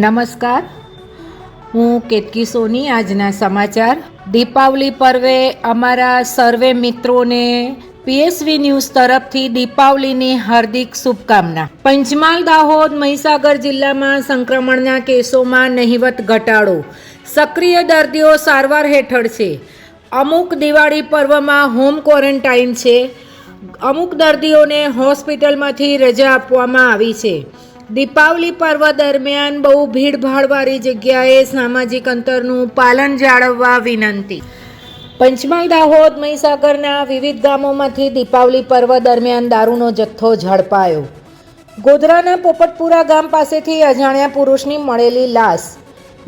નમસ્કાર. હું કેતકી સોની, આજના સમાચાર. દીપાવલી પર્વે અમારા સર્વે મિત્રોને પીએસવી ન્યૂઝ તરફથી દીપાવલીની હાર્દિક શુભકામના. પંચમહાલ, દાહોદ, મહીસાગર જિલ્લામાં સંક્રમણના કેસોમાં નહિવત ઘટાડો. સક્રિય દર્દીઓ સારવાર હેઠળ છે. અમુક દિવાળી પર્વમાં હોમ ક્વોરન્ટાઇન છે. અમુક દર્દીઓને હોસ્પિટલમાંથી રજા આપવામાં આવી છે. દીપાવલી પર્વ દરમિયાન બહુ ભીડભાડવાળી જગ્યાએ સામાજિક અંતરનું પાલન જાળવવા વિનંતી. પંચમહાલ, દાહોદ, મહીસાગરના વિવિધ ગામોમાંથી દીપાવલી પર્વ દરમિયાન દારૂનો જથ્થો ઝડપાયો. ગોધરાના પોપટપુરા ગામ પાસેથી અજાણ્યા પુરુષની મળેલી લાશ.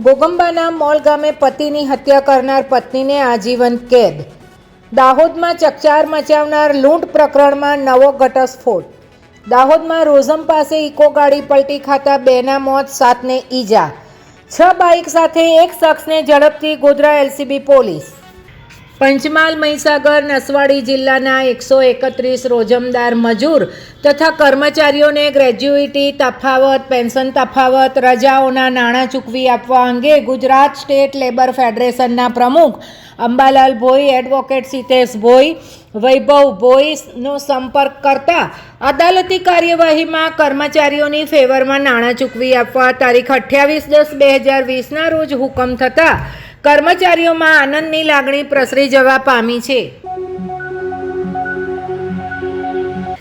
ગોગંબાના મોલ ગામે પતિની હત્યા કરનાર પત્નીને આજીવન કેદ. દાહોદમાં ચકચાર મચાવનાર લૂંટ પ્રકરણમાં નવો ઘટસ્ફોટ. દાહોદમાં રોઝમ પાસે ઇકો ગાડી પલટી ખાતા બેના મોત, સાતને ઈજા. છ બાઇક સાથે એક શખ્સને ઝડપથી ગોધરા એલસીબી પોલીસ. પંચમહાલ, મહીસાગર નસવાડી જિલ્લાના એકસો એકત્રીસ રોજમદાર મજૂર તથા કર્મચારીઓને ગ્રેજ્યુઇટી તફાવત, પેન્શન તફાવત, રજાઓના નાણાં ચૂકવી આપવા અંગે ગુજરાત સ્ટેટ લેબર ફેડરેશનના પ્રમુખ અંબાલાલ ભોઈ, એડવોકેટ સિતેશ ભોઈ, વૈભવ ભોઈનો સંપર્ક કરતા અદાલતી કાર્યવાહીમાં કર્મચારીઓની ફેવરમાં નાણાં ચૂકવી આપવા તારીખ અઠ્યાવીસ દસ બે હજાર વીસના રોજ હુકમ થતા કર્મચારીઓમાં આનંદની લાગણી પ્રસરી જવા પામી છે.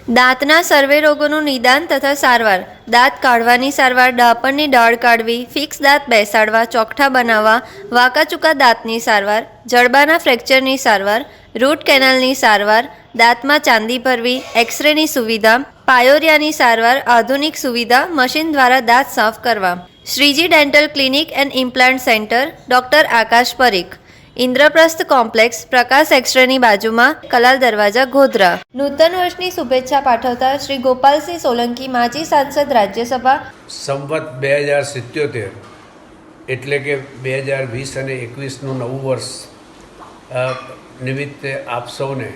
દાંતના સર્વે રોગોનું નિદાન તથા સારવાર. દાંત કાઢવાની સારવાર ડાપણની ડાળ કાઢવી, ફિક્સ દાંત બેસાડવા, ચોકઠા બનાવવા, વાંકાચૂકા દાંતની સારવાર, જડબાના ફ્રેક્ચરની સારવાર, રૂટ કેનાલની સારવાર, દાંતમાં ચાંદી ભરવી, એક્સરેની સુવિધા પાયોરિયાની સારવાર, આધુનિક સુવિધા, મશીન દ્વારા દાંત સાફ કરવા. Shreeji dental clinic and implant centre, doctor Akash Parikh. Indraprastha complex, Prakash એક્સરેની બાજુમાં, કલાલ દરવાજા, ગોધરા. નૂતન વર્ષની શુભેચ્છા પાઠવતા શ્રી ગોપાલસિંહ સોલંકી, માજી સાંસદ રાજ્યસભા. સંવત બે હજાર સિત્યોતેર એટલે કે બે હજાર વીસ અને એકવીસનું નવું વર્ષ નિમિત્તે આપ સૌને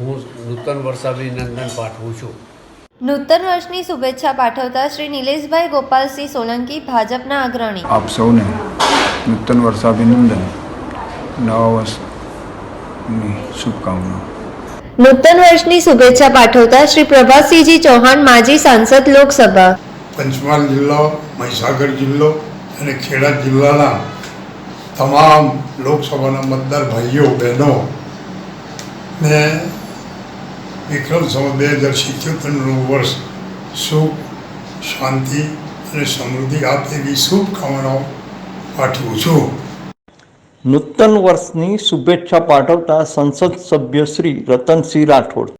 હું નૂતન વર્ષાભિનંદન પાઠવું છું. નૂતન વર્ષની શુભેચ્છા પાઠવતા શ્રી નિલેશભાઈ ગોપાલસિંહ સોલંકી ભાજપના અગ્રણી. આપ સૌને નૂતન વર્ષાભિનંદન. નવા વર્ષની શુભકામનાઓ નૂતન વર્ષની શુભેચ્છા પાઠવતા શ્રી પ્રભાસિંહજી ચૌહાણ માજી સાંસદ લોકસભા. પંચમહાલ જિલ્લો મહીસાગર જિલ્લો અને ખેડા જિલ્લાના તમામ લોકસભાના મતદાર ભાઈઓ બહેનો ને વિક્રમ સંવત બે હજાર સિત્યોતેરનું વર્ષ. સુખ શાંતિ અને સમૃદ્ધિ આપે એવી શુભકામનાઓ પાઠવું છું. નૂતન વર્ષની શુભેચ્છા પાઠવતા સંસદ સભ્ય શ્રી રતનસિંહ રાઠોડ.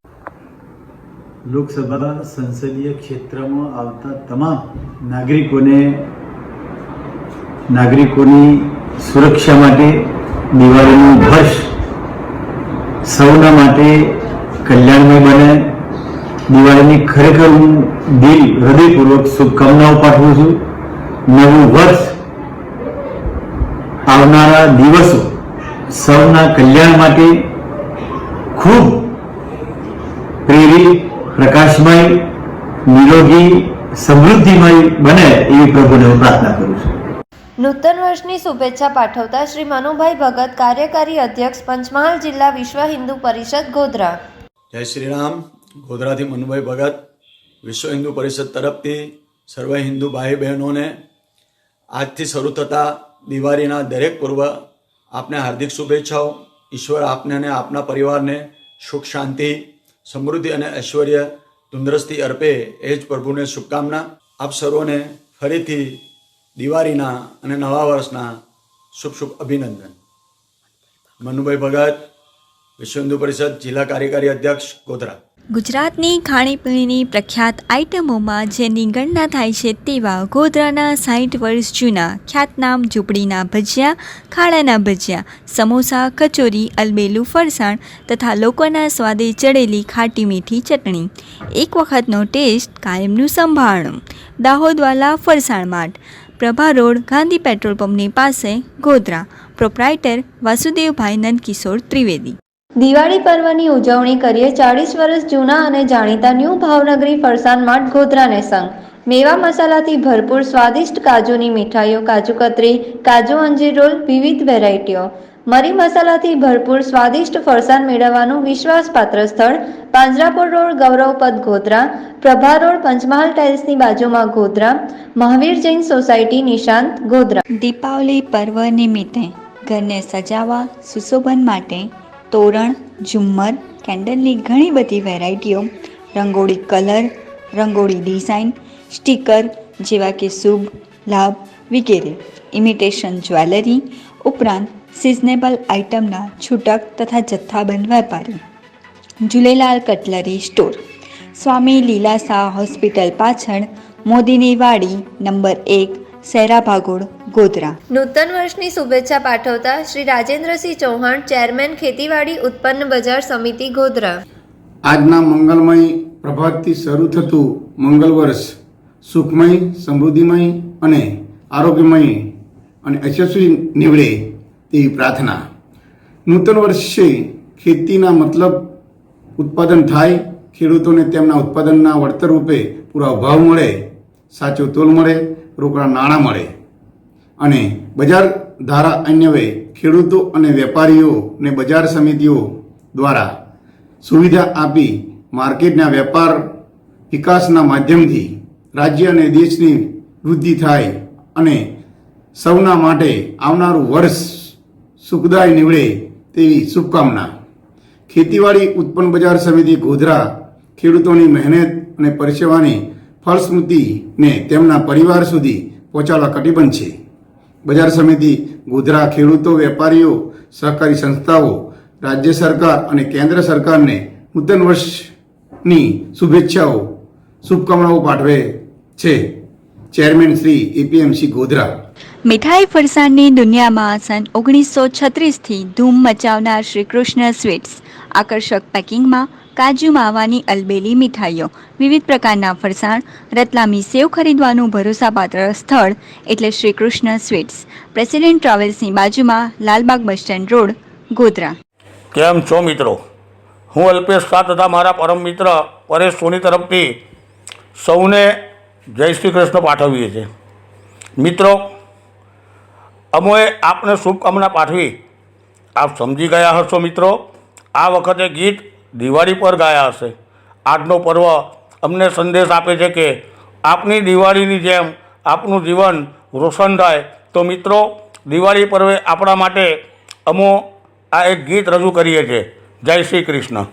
લોકસભા સંસદીય ક્ષેત્રમાં આવતા તમામ નાગરિકોને નાગરિકોની સુરક્ષા માટે દિવાળીનું વર્ષ સૌના માટે કલ્યાણમય બને. દિવાળીની ખરેખર હું દિલ હૃદયપૂર્વક શુભકામનાઓ પાઠવું છું. નવું વર્ષ આવનારા દિવસો સૌના કલ્યાણ માટે ખૂબ પ્રેરિત, પ્રકાશમય, નિરોગી, સમૃદ્ધિમય બને એવી પ્રભુને હું પ્રાર્થના કરું છું. નૂતન વર્ષની શુભેચ્છા પાઠવતા શ્રી મનુભાઈ ભગત, કાર્યકારી અધ્યક્ષ, પંચમહાલ જિલ્લા વિશ્વ હિન્દુ પરિષદ ગોધરા. જય શ્રી રામ ગોધરાથી મનુભાઈ ભગત, વિશ્વ હિન્દુ પરિષદ તરફથી સર્વ હિન્દુ ભાઈ બહેનોને આજથી શરૂ થતા દિવાળીના દરેક પૂર્વ આપને હાર્દિક શુભેચ્છાઓ. ઈશ્વર આપને અને આપના પરિવારને સુખ, શાંતિ, સમૃદ્ધિ અને ઐશ્વર્ય તંદુરસ્તી અર્પે. એ જ પ્રભુને શુભકામના. આપ સર્વોને ફરીથી દિવાળીના અને નવા વર્ષના શુભ શુભ અભિનંદન. મનુભાઈ ભગત વિશ્વ પરિષદ જિલ્લા કાર્યકારી અધ્યક્ષ ગોધરા. ગુજરાતની ખાણીપીણીની પ્રખ્યાત આઇટમોમાં જેની ગણના થાય છે તેવા ગોધરાના સાઠ વર્ષ જૂના ખ્યાતનામ ઝૂંપડીના ભજીયા ખાડાના ભજીયા, સમોસા, કચોરી, અલબેલું, ફરસાણ તથા લોકોના સ્વાદે ચડેલી ખાટી મીઠી ચટણી. એક વખતનો test કાયમનું સંભાળણું Dahodwala Farsan mart. Prabha road, Gandhi petrol પંપની પાસે ગોધરા. પ્રોપ્રાઇટર વાસુદેવભાઈ નંદકિશોર ત્રિવેદી. દિવાળી પર્વની ઉજવણી કરીએ ચાળીસ વર્ષ જૂના અને જાણીતા ન્યૂ ભાવનગરી ફરસાણ માર્ટ ગોધરાને સંઘ મેવા મસાલાથી ભરપૂર સ્વાદિષ્ટ કાજુની મીઠાઈઓ, કાજુ કતરી, કાજુ અંજીર રોલ, વિવિધ વેરાયટીઓ. મરી મસાલાથી ભરપૂર સ્વાદિષ્ટ ફરસાણ મેળવવાનું વિશ્વાસપાત્ર સ્થળ પાંજરાપુર રોડ ગૌરવપદ ગોધરા, પ્રભા રોડ પંચમહાલ ટાઇલ્સની બાજુમાં ગોધરા, મહાવીર જૈન સોસાયટી નિશાંત ગોધરા. દીપાવલી પર્વ નિમિત્તે ઘરને સજાવવા, સુશોભન માટે તોરણ, ઝુમ્મર, કેન્ડલની ઘણી બધી વેરાયટીઓ. Rangoli colour, rangoli design, sticker જેવા કે શુભ, લાભ વગેરે. ઇમિટેશન જ્વેલરી ઉપરાંત સિઝનેબલ આઇટમના છૂટક તથા જથ્થાબંધ વેપારી. Jhulelal cutlery store. Swami Lilasa hospital પાછળ મોદીની વાડી નંબર એક સેરા ભાગોળ ગોધરા. નૂતન વર્ષની શુભેચ્છા પાઠવતા શ્રી રાજેન્દ્રસિંહ ચૌહાણ ચેરમેન ખેતીવાડી ઉત્પન્ન બજાર સમિતિ ગોધરા. આજના મંગલમય પ્રભાતથી શરૂ થતું મંગલ વર્ષ સુખમય સમૃદ્ધિમય અને આરોગ્યમય અને યશસ્વી નીવડે તેવી પ્રાર્થના. નૂતન વર્ષે ખેતીના મતલબ ઉત્પાદન થાય ખેડૂતોને તેમના ઉત્પાદનના વળતર રૂપે પૂરા ભાવ મળે સાચો તોલ મળે રોકડા નાણાં મળે. અને બજાર ધારા અન્યવે ખેડૂતો અને વેપારીઓને બજાર સમિતિઓ દ્વારા સુવિધા આપી માર્કેટના વેપાર વિકાસના માધ્યમથી રાજ્ય અને દેશની વૃદ્ધિ થાય અને સૌના માટે આવનારું વર્ષ સુખદાય નીવડે તેવી શુભકામના. ખેતીવાડી ઉત્પન્ન બજાર સમિતિ ગોધરા ખેડૂતોની મહેનત અને પરસેવાની ફળસ્મૃતિને તેમના પરિવાર સુધી પહોંચાડવા કટિબદ્ધ છે. બજાર સમિતિ, ગોધરા ખેડૂતો, વેપારીઓ, સહકારી સંસ્થાઓ, રાજ્ય સરકાર અને કેન્દ્ર સરકારને નૂતન વર્ષની શુભેચ્છાઓ, શુભકામનાઓ પાઠવે છે ચેરમેન શ્રી એપીએમસી ગોધરા. મીઠાઈ ફરસાણની દુનિયામાં સન ઓગણીસો છત્રીસથી ધૂમ મચાવનાર શ્રી કૃષ્ણ સ્વીટ્સ. આકર્ષક પેકિંગમાં કાજુ, માવાની, અલબેલી, મીઠાઈઓ. વિવિધ પ્રકારના ફરસાણ, રતલામી સેવ ખરીદવાનું ભરોસાપાત્ર સ્થળ એટલે શ્રી કૃષ્ણ સ્વીટ્સ. પ્રેસિડેન્ટ ટ્રાવેલ્સની બાજુમાં Lalbaug bus stand road, Godhra. કેમ છો મિત્રો? હું અલ્પેશ શાહ તથા મારા પરમ મિત્ર પરેશ સોની તરફથી સૌને જય શ્રી કૃષ્ણ પાઠવીએ છીએ. મિત્રો, અમોએ આપને શુભકામના પાઠવી. આપ સમજી ગયા હશો મિત્રો, આ વખતે ગીત દિવાળી પર ગાયા હશે. આજનો પર્વ અમને સંદેશ આપે છે કે આપની દિવાળીની જેમ આપનું જીવન રોશન થાય. તો મિત્રો, દિવાળી પર્વે આપણા માટે અમો આ એક ગીત રજૂ કરીએ છીએ. જય શ્રી કૃષ્ણ.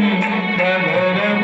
Namaste.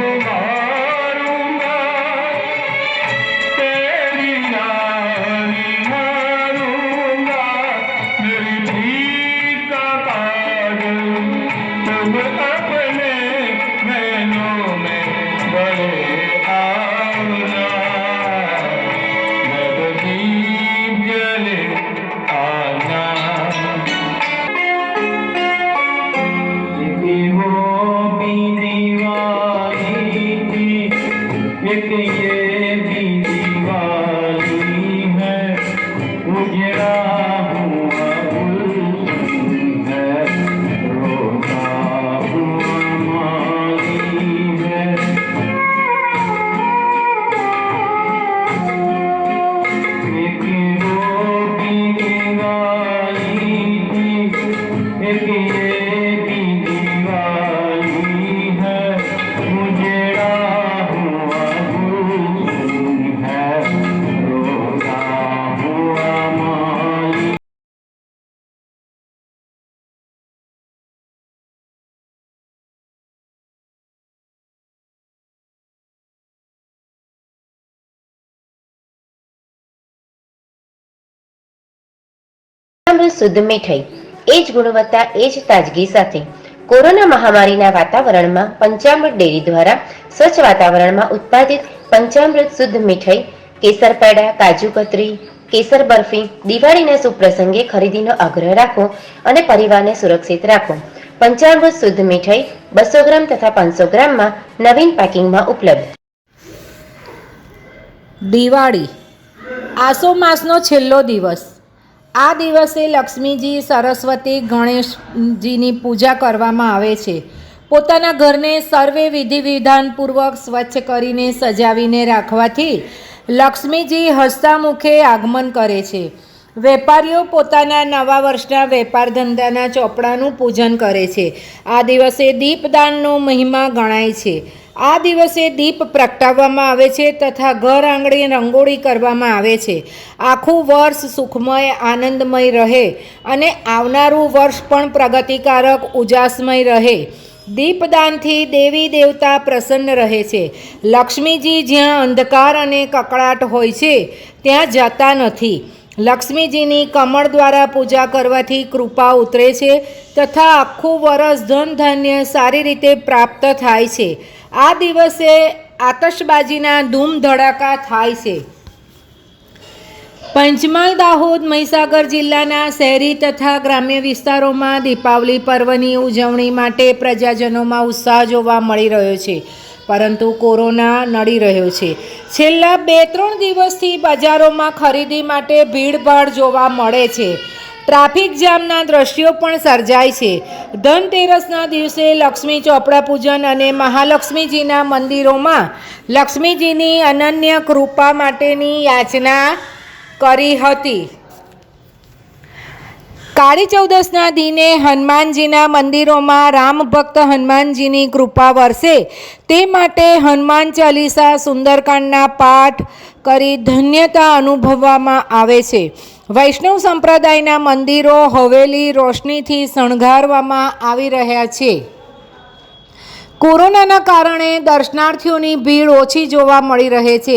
શુદ્ધ મીઠાઈ. એ જ ગુણવત્તા, એ જ તાજગી સાથે કોરોના મહામારીના વાતાવરણમાં પંચામૃત ડેરી દ્વારા સ્વચ્છ વાતાવરણમાં ઉત્પાદિત પંચામૃત શુદ્ધ મીઠાઈ, કેસર પેડા, કાજુ કતરી, કેસર બરફી, દિવાળીના સુપ્રસંગે પ્રસંગે ખરીદીનો આગ્રહ રાખો અને પરિવારને સુરક્ષિત રાખો. પંચામૃત શુદ્ધ મીઠાઈ બસો ગ્રામ તથા પાંચસો ગ્રામમાં નવીન પેકિંગમાં ઉપલબ્ધ. દિવાળી. આસો માસનો છેલ્લો દિવસ. આ દિવસે લક્ષ્મીજી, સરસ્વતી, ગણેશજીની પૂજા કરવામાં આવે છે. પોતાના ઘરને સર્વે વિધિ વિધાનપૂર્વક સ્વચ્છ કરીને સજાવીને રાખવાથી લક્ષ્મીજી હસ્તામુખે આગમન કરે છે. વેપારીઓ પોતાના નવા વર્ષના વેપાર ધંધાના ચોપડાનું પૂજન કરે છે. આ દિવસે દીપદાનનો મહિમા ગણાય છે. આ દિવસે દીપ પ્રગટાવવામાં આવે છે તથા ઘર આંગણે રંગોળી કરવામાં આવે છે. આખું વર્ષ સુખમય, આનંદમય રહે અને આવનારું વર્ષ પણ પ્રગતિકારક, ઉજાસમય રહે. દીપદાનથી દેવી દેવતા પ્રસન્ન રહે છે. લક્ષ્મીજી જ્યાં અંધકાર અને કકળાટ હોય છે, ત્યાં જતા નથી. લક્ષ્મીજીની કમળ દ્વારા પૂજા કરવાથી કૃપા ઉતરે છે તથા આખું વરસ ધન ધાન્ય સારી રીતે પ્રાપ્ત થાય છે. આ દિવસે આતશબાજીના ધૂમ ધડાકા થાય છે. પંચમહાલ, દાહોદ, મહીસાગર જિલ્લાના શહેરી તથા ગ્રામ્ય વિસ્તારોમાં દીપાવલી પર્વની ઉજવણી માટે પ્રજાજનોમાં ઉત્સાહ જોવા મળી રહ્યો છે, પરંતુ કોરોના નડી રહ્યો છે. છેલ્લા બે ત્રણ દિવસથી બજારોમાં ખરીદી માટે ભીડભાડ જોવા મળે છે. ટ્રાફિક જામના દ્રશ્યો પણ સર્જાય છે. ધનતેરસના દિવસે લક્ષ્મી ચોપડા પૂજન અને મહાલક્ષ્મીજીના મંદિરોમાં લક્ષ્મીજીની અનન્ય કૃપા માટેની યાચના કરી હતી. કાળી ચૌદસના દિને હનુમાનજીના મંદિરોમાં રામ ભક્ત હનુમાનજીની કૃપા વરસે. તે માટે હનુમાન ચાલીસા સુંદરકાંડના પાઠ કરી ધન્યતા અનુભવવામાં આવે છે. વૈષ્ણવ સંપ્રદાયના મંદિરો હવેલી રોશનીથી શણગારવામાં આવી રહ્યા છે. કોરોનાના કારણે દર્શનાર્થીઓની ભીડ ઓછી જોવા મળી રહે છે.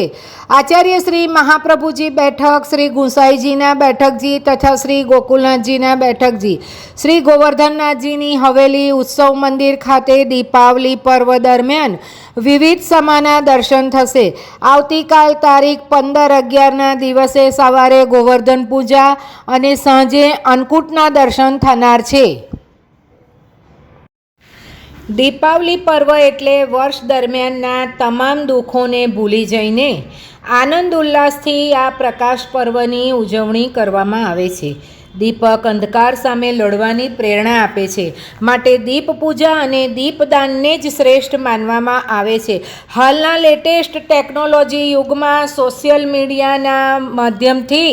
આચાર્ય શ્રી મહાપ્રભુજી બેઠક, શ્રી ગુસાઈજીના બેઠકજી તથા શ્રી ગોકુલનાથજીના બેઠકજી. શ્રી ગોવર્ધનનાથજીની હવેલી ઉત્સવ મંદિર ખાતે દીપાવલી પર્વ દરમિયાન વિવિધ સમાના દર્શન થશે. આવતીકાલ તારીખ પંદર અગિયારના દિવસે સવારે ગોવર્ધન પૂજા અને સાંજે અન્નકૂટના દર્શન થનાર છે. દીપાવલી પર્વ એટલે વર્ષ દરમિયાનના તમામ દુઃખોને ભૂલી જઈને આનંદ ઉલ્લાસથી આ પ્રકાશ પર્વની ઉજવણી કરવામાં આવે છે. દીપક અંધકાર સામે લડવાની પ્રેરણા આપે છે. માટે દીપ પૂજા અને દીપદાનને જ શ્રેષ્ઠ માનવામાં આવે છે. હાલના લેટેસ્ટ ટેકનોલોજી યુગમાં સોશિયલ મીડિયાના માધ્યમથી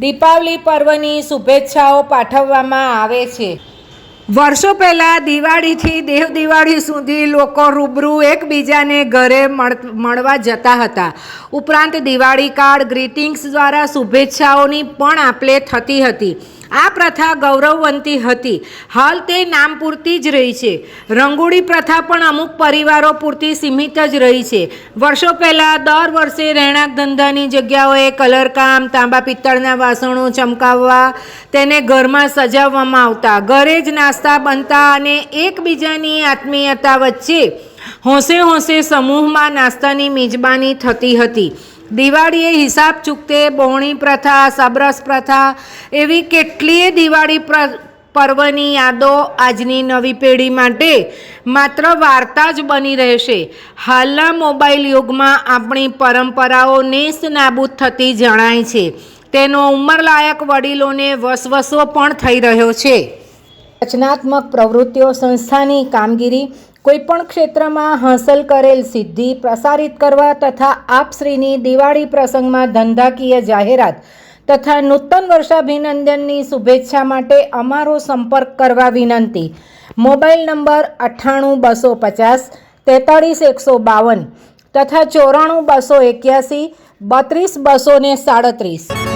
દીપાવલી પર્વની શુભેચ્છાઓ પાઠવવામાં આવે છે. વર્ષો પહેલાં દિવાળીથી દેવ દિવાળી સુધી લોકો રૂબરૂ એકબીજાને ઘરે મળ, મળવા જતા હતા. ઉપરાંત દિવાળી કાર્ડ ગ્રીટિંગ્સ દ્વારા શુભેચ્છાઓની પણ આપલે થતી હતી. આ પ્રથા ગૌરવવંતી હતી. હાલ તે નામ પૂરતી જ રહી છે. રંગોળી પ્રથા પણ અમુક પરિવારો પૂરતી સીમિત જ રહી છે. વર્ષો પહેલાં દર વર્ષે રહેણાંક ધંધાની જગ્યાઓએ કલરકામ તાંબા પિત્તળના વાસણો ચમકાવવા તેને ઘરમાં સજાવવામાં આવતા. ઘરે જ નાસ્તા બનતા અને એકબીજાની આત્મીયતા વચ્ચે હોંશે હોંશે સમૂહમાં નાસ્તાની મિજબાની થતી હતી. દિવાળીએ હિસાબ ચૂકતે બહોણી પ્રથા, સબરસ પ્રથા, એવી કેટલીય દિવાળી પ્ર, પર્વની યાદો આજની નવી પેઢી માટે માત્ર વાર્તા જ બની રહેશે. હાલના મોબાઈલ યુગમાં આપણી પરંપરાઓ નેસ નાબૂદ થતી જણાય છે. તેનો ઉંમરલાયક વડીલોને વસવસો પણ થઈ રહ્યો છે. રચનાત્મક પ્રવૃત્તિઓ સંસ્થાની કામગીરી કોઈપણ ક્ષેત્રમાં હાંસલ કરેલ સિદ્ધિ પ્રસારિત કરવા તથા આપશ્રીની દિવાળી પ્રસંગમાં ધંધાકીય જાહેરાત તથા નૂતન વર્ષાભિનંદનની શુભેચ્છા માટે અમારો સંપર્ક કરવા વિનંતી. મોબાઈલ નંબર અઠ્ઠાણું બસો પચાસ, તેતાળીસ એકસો બાવન તથા ચોરાણું બસો એક્યાસી, બત્રીસ બસો ને સાડત્રીસ.